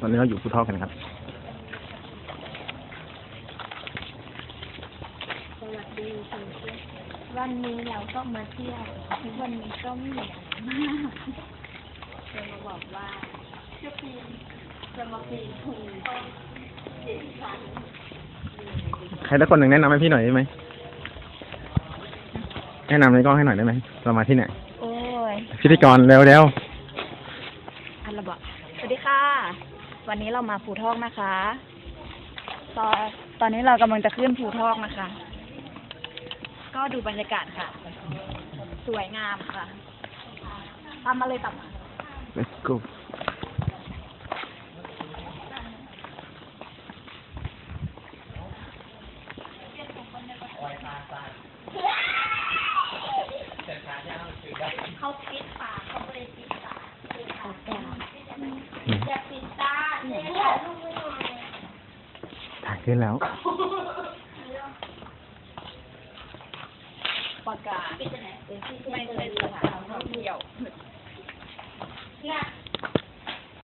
ตอนนี้เราอยู่ภูทอกกันครับ สวัสดีคุณวันนี้เราก็มาเที่ยววันนี้ก็เหนื่อยมากจะมาบอกว่าจะปีนจะมาปีนภูต้นเจ็ดชั้นใครสักคนหนึ่งแนะนำให้พี่หน่อยได้ไหมแนะนำในกล้องให้หน่อยได้ไหมเรามาที่ไหนโอ้ยพิธีกรเร็วเร็ว อันละบอกสวัสดีค่ะ วันนี้เรามาภูทอกนะคะ ตอนตอนนี้เรากำลังจะขึ้นภูทอกนะคะ ก็ดูบรรยากาศค่ะ สวยงามค่ะตามมาเลยตามมา let's go เขาปิดปากเขาไม่ได้ปิดตาปิดปากแก อืม อย่าปิดตาเนี่ยถ่ายรูปไว้หน่อย ถ่าย ขึ้นแล้วปากกาไม่ใช่สถานท่องเที่ยวเนี่ย